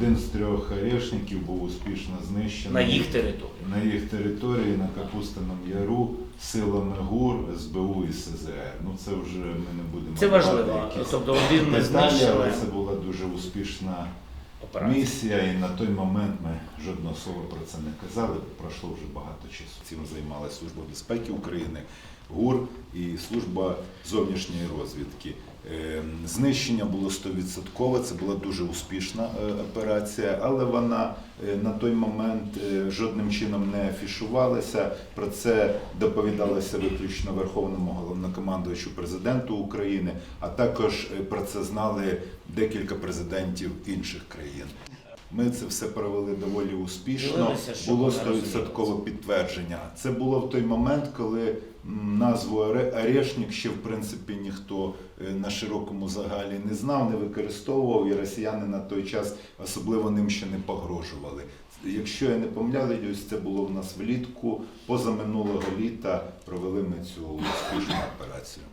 Один з трьох орешників був успішно знищений на їх території. на їх території на Капустиному Яру силами ГУР, СБУ і СЗР. Ну це вже ми не будемо Це важливо. якісь Тобто один не знищили. але це була дуже успішна Операція. місія, і на той момент ми жодного слова про це не казали. Пройшло вже багато часу. Займалася Служба безпеки України, ГУР і служба зовнішньої розвідки. Е, Знищення було 100%, це була дуже успішна е, операція, але вона е, на той момент е, жодним чином не афішувалася. Про це доповідалося виключно Верховному головнокомандувачу президенту України, а також про це знали декілька президентів інших країн. Ми це все провели доволі успішно. Дивилися, Було 100% підтвердження. Це було в той момент, коли назву «Оре- Орешник ще в принципі ніхто е, на широкому загалі не знав, не використовував, і росіяни на той час особливо ним ще не погрожували. Якщо я не помиляюсь, це було в нас влітку. Позаминулого літа провели ми цю успішну операцію.